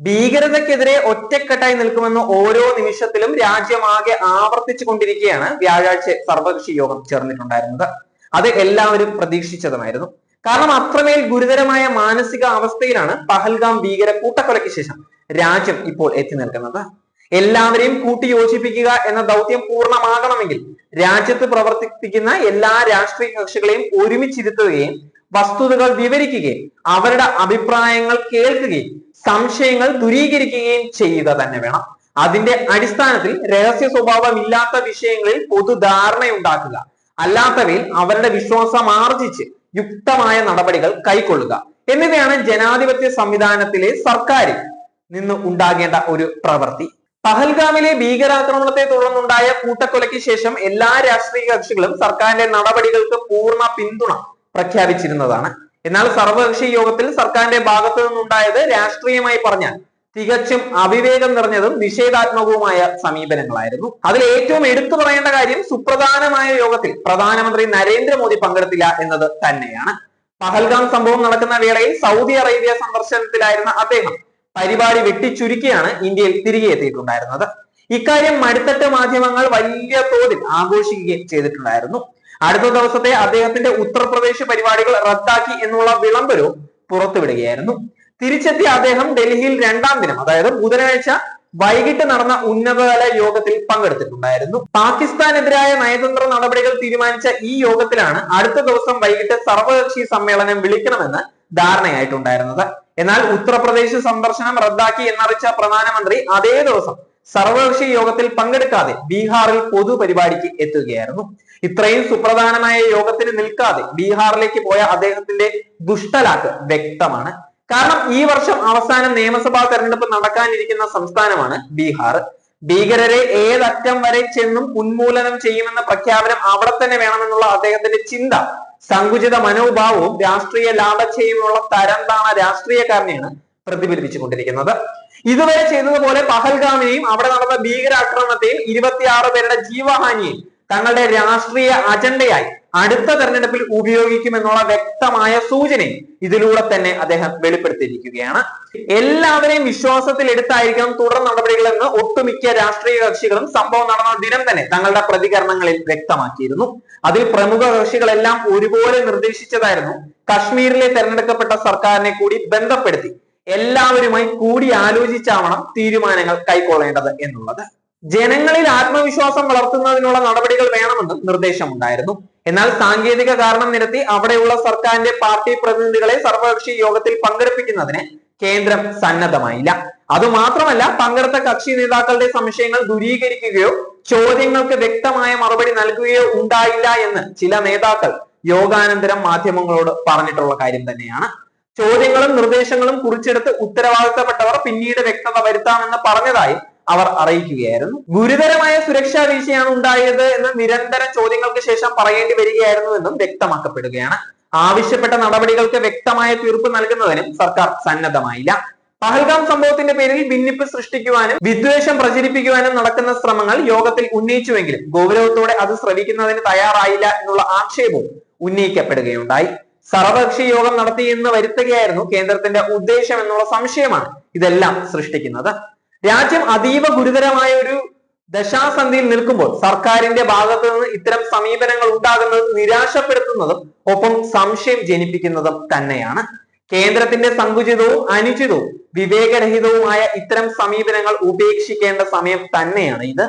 ഭീകരതയ്ക്കെതിരെ ഒറ്റക്കെട്ടായി നിൽക്കുമെന്ന് ഓരോ നിമിഷത്തിലും രാജ്യമാകെ ആവർത്തിച്ചു കൊണ്ടിരിക്കുകയാണ് വ്യാഴാഴ്ച സർവകക്ഷി യോഗം ചേർന്നിട്ടുണ്ടായിരുന്നത്. അത് എല്ലാവരും പ്രതീക്ഷിച്ചതുമായിരുന്നു. കാരണം അത്രമേൽ ഗുരുതരമായ മാനസിക അവസ്ഥയിലാണ് പഹൽഗാം ഭീകര കൂട്ടക്കൊലയ്ക്ക് ശേഷം രാജ്യം ഇപ്പോൾ എത്തി നിൽക്കുന്നത്. എല്ലാവരെയും കൂട്ടിയോജിപ്പിക്കുക എന്ന ദൗത്യം പൂർണമാകണമെങ്കിൽ രാജ്യത്ത് പ്രവർത്തിപ്പിക്കുന്ന എല്ലാ രാഷ്ട്രീയ കക്ഷികളെയും ഒരുമിച്ചിരുത്തുകയും വസ്തുതകൾ വിവരിക്കുകയും അവരുടെ അഭിപ്രായങ്ങൾ കേൾക്കുകയും സംശയങ്ങൾ ദൂരീകരിക്കുകയും ചെയ്യുക തന്നെ വേണം. അതിന്റെ അടിസ്ഥാനത്തിൽ രഹസ്യ സ്വഭാവമില്ലാത്ത വിഷയങ്ങളിൽ പൊതുധാരണയുണ്ടാക്കുക. അല്ലാത്തവയിൽ അവരുടെ വിശ്വാസം ആർജിച്ച് യുക്തമായ നടപടികൾ കൈക്കൊള്ളുക. എന്നിവയാണ് ജനാധിപത്യ സംവിധാനത്തിലെ സർക്കാരിൽ നിന്ന് ഉണ്ടാകേണ്ട ഒരു പ്രവൃത്തി. പഹൽഗാമിലെ ഭീകരാക്രമണത്തെ തുടർന്നുണ്ടായ കൂട്ടക്കൊലയ്ക്ക് ശേഷം എല്ലാ രാഷ്ട്രീയ കക്ഷികളും സർക്കാരിന്റെ നടപടികൾക്ക് പൂർണ പിന്തുണ പ്രഖ്യാപിച്ചിരുന്നതാണ്. എന്നാൽ സർവകക്ഷി യോഗത്തിൽ സർക്കാരിന്റെ ഭാഗത്തു നിന്നുണ്ടായത് രാഷ്ട്രീയമായി പറഞ്ഞാൽ തികച്ചും അവിവേകം നിറഞ്ഞതും നിഷേധാത്മകവുമായ സമീപനങ്ങളായിരുന്നു. അതിൽ ഏറ്റവും എടുത്തു പറയേണ്ട കാര്യം സുപ്രധാനമായ യോഗത്തിൽ പ്രധാനമന്ത്രി നരേന്ദ്രമോദി പങ്കെടുത്തില്ല എന്നത് തന്നെയാണ്. പഹൽഗാം സംഭവം നടക്കുന്ന വേളയിൽ സൗദി അറേബ്യ സന്ദർശനത്തിലായിരുന്ന അദ്ദേഹം പരിപാടി വെട്ടിച്ചുരുക്കിയാണ് ഇന്ത്യയിൽ തിരികെ എത്തിയിട്ടുണ്ടായിരുന്നത്. ഇക്കാര്യം മടുത്തട്ട് മാധ്യമങ്ങൾ വലിയ തോതിൽ ആഘോഷിക്കുകയും ചെയ്തിട്ടുണ്ടായിരുന്നു. അടുത്ത ദിവസത്തെ അദ്ദേഹത്തിന്റെ ഉത്തർപ്രദേശ് പരിപാടികൾ റദ്ദാക്കി എന്നുള്ള വിളംബരവും പുറത്തുവിടുകയായിരുന്നു. തിരിച്ചെത്തിയ അദ്ദേഹം ഡൽഹിയിൽ രണ്ടാം ദിനം അതായത് ബുധനാഴ്ച വൈകിട്ട് നടന്ന ഉന്നതതല യോഗത്തിൽ പങ്കെടുത്തിട്ടുണ്ടായിരുന്നു. പാകിസ്ഥാനെതിരായ നയതന്ത്ര നടപടികൾ തീരുമാനിച്ച ഈ യോഗത്തിലാണ് അടുത്ത ദിവസം വൈകിട്ട് സർവകക്ഷി സമ്മേളനം വിളിക്കണമെന്ന് ധാരണയായിട്ടുണ്ടായിരുന്നത്. എന്നാൽ ഉത്തർപ്രദേശ് സന്ദർശനം റദ്ദാക്കി എന്നറിയിച്ച പ്രധാനമന്ത്രി അതേ ദിവസം സർവകക്ഷി യോഗത്തിൽ പങ്കെടുക്കാതെ ബീഹാറിൽ പൊതുപരിപാടിക്ക് എത്തുകയായിരുന്നു. ഇത്രയും സുപ്രധാനമായ യോഗത്തിന് നിൽക്കാതെ ബീഹാറിലേക്ക് പോയ അദ്ദേഹത്തിന്റെ ദുഷ്ടലാക്ക് വ്യക്തമാണ്. കാരണം ഈ വർഷം അവസാനം നിയമസഭാ തെരഞ്ഞെടുപ്പ് നടക്കാനിരിക്കുന്ന സംസ്ഥാനമാണ് ബീഹാർ. ഭീകരരെ ഏതറ്റം വരെ ചെന്നും ഉന്മൂലനം ചെയ്യുമെന്ന പ്രഖ്യാപനം അവിടെ തന്നെ വേണമെന്നുള്ള അദ്ദേഹത്തിന്റെ ചിന്ത സങ്കുചിത മനോഭാവവും രാഷ്ട്രീയ ലാഭച്ചയുമുള്ള തരം താണ രാഷ്ട്രീയക്കാരനെയാണ് പ്രതിഫലിപ്പിച്ചുകൊണ്ടിരിക്കുന്നത്. ഇതുവരെ ചെയ്തതുപോലെ പഹൽഗാമിനെയും അവിടെ നടന്ന ഭീകരാക്രമണത്തെയും ഇരുപത്തിയാറ് പേരുടെ ജീവഹാനിയും തങ്ങളുടെ രാഷ്ട്രീയ അജണ്ടയായി അടുത്ത തെരഞ്ഞെടുപ്പിൽ ഉപയോഗിക്കുമെന്നുള്ള വ്യക്തമായ സൂചനയും ഇതിലൂടെ തന്നെ അദ്ദേഹം വെളിപ്പെടുത്തിയിരിക്കുകയാണ്. എല്ലാവരെയും വിശ്വാസത്തിൽ എടുത്തായിരിക്കണം തുടർ നടപടികളെന്ന് ഒട്ടുമിക്ക രാഷ്ട്രീയ കക്ഷികളും സംഭവം നടന്ന ദിനം തന്നെ തങ്ങളുടെ പ്രതികരണങ്ങളിൽ വ്യക്തമാക്കിയിരുന്നു. അതിൽ പ്രമുഖ കക്ഷികളെല്ലാം ഒരുപോലെ നിർദ്ദേശിച്ചതായിരുന്നു. കശ്മീരിലെ തെരഞ്ഞെടുക്കപ്പെട്ട സർക്കാരിനെ കൂടി ബന്ധപ്പെടുത്തി എല്ലാവരുമായി കൂടി ആലോചിച്ചാവണം തീരുമാനങ്ങൾ കൈക്കൊള്ളേണ്ടത് എന്നുള്ളത്. ജനങ്ങളിൽ ആത്മവിശ്വാസം വളർത്തുന്നതിനുള്ള നടപടികൾ വേണമെന്നും നിർദ്ദേശമുണ്ടായിരുന്നു. എന്നാൽ സാങ്കേതിക കാരണം നിരത്തി അവിടെയുള്ള സർക്കാരിന്റെ പാർട്ടി പ്രതിനിധികളെ സർവകക്ഷി യോഗത്തിൽ പങ്കെടുപ്പിക്കുന്നതിന് കേന്ദ്രം സന്നദ്ധമായില്ല. അതുമാത്രമല്ല പങ്കെടുത്ത കക്ഷി നേതാക്കളുടെ സംശയങ്ങൾ ദൂരീകരിക്കുകയോ ചോദ്യങ്ങൾക്ക് വ്യക്തമായ മറുപടി നൽകുകയോ ഉണ്ടായില്ല എന്ന് ചില നേതാക്കൾ യോഗാനന്തരം മാധ്യമങ്ങളോട് പറഞ്ഞിട്ടുള്ള കാര്യം തന്നെയാണ്. ചോദ്യങ്ങളും നിർദ്ദേശങ്ങളും കുറിച്ചെടുത്ത് ഉത്തരവാദിത്തപ്പെട്ടവർ പിന്നീട് വ്യക്തത വരുത്താമെന്ന് പറഞ്ഞതായി അവർ അറിയിക്കുകയായിരുന്നു. ഗുരുതരമായ സുരക്ഷാ വീഴ്ചയാണ് ഉണ്ടായത് എന്ന് നിരന്തര ചോദ്യങ്ങൾക്ക് ശേഷം പറയേണ്ടി വരികയായിരുന്നുവെന്നും വ്യക്തമാക്കപ്പെടുകയാണ്. ആവശ്യപ്പെട്ട നടപടികൾക്ക് വ്യക്തമായ തീർപ്പ് നൽകുന്നതിനും സർക്കാർ സന്നദ്ധമായില്ല. പഹൽഗാം സംഭവത്തിന്റെ പേരിൽ ഭിന്നിപ്പ് സൃഷ്ടിക്കുവാനും വിദ്വേഷം പ്രചരിപ്പിക്കുവാനും നടക്കുന്ന ശ്രമങ്ങൾ യോഗത്തിൽ ഉന്നയിച്ചുവെങ്കിലും ഗൗരവത്തോടെ അത് ശ്രവിക്കുന്നതിന് തയ്യാറായില്ല എന്നുള്ള ആക്ഷേപവും ഉന്നയിക്കപ്പെടുകയുണ്ടായി. സർവകക്ഷി യോഗം നടത്തി എന്ന് വരുത്തുകയായിരുന്നു കേന്ദ്രത്തിന്റെ ഉദ്ദേശം എന്നുള്ള സംശയമാണ് ഇതെല്ലാം സൃഷ്ടിക്കുന്നത്. രാജ്യം അതീവ ഗുരുതരമായ ഒരു ദശാസന്ധിയിൽ നിൽക്കുമ്പോൾ സർക്കാരിന്റെ ഭാഗത്തു നിന്ന് ഇത്തരം സമീപനങ്ങൾ ഉണ്ടാകുന്നത് നിരാശപ്പെടുത്തുന്നതും ഒപ്പം സംശയം ജനിപ്പിക്കുന്നതും തന്നെയാണ്. കേന്ദ്രത്തിന്റെ സങ്കുചിതവും അനുചിതവും വിവേകരഹിതവുമായ ഇത്തരം സമീപനങ്ങൾ ഉപേക്ഷിക്കേണ്ട സമയം തന്നെയാണ് ഇത്.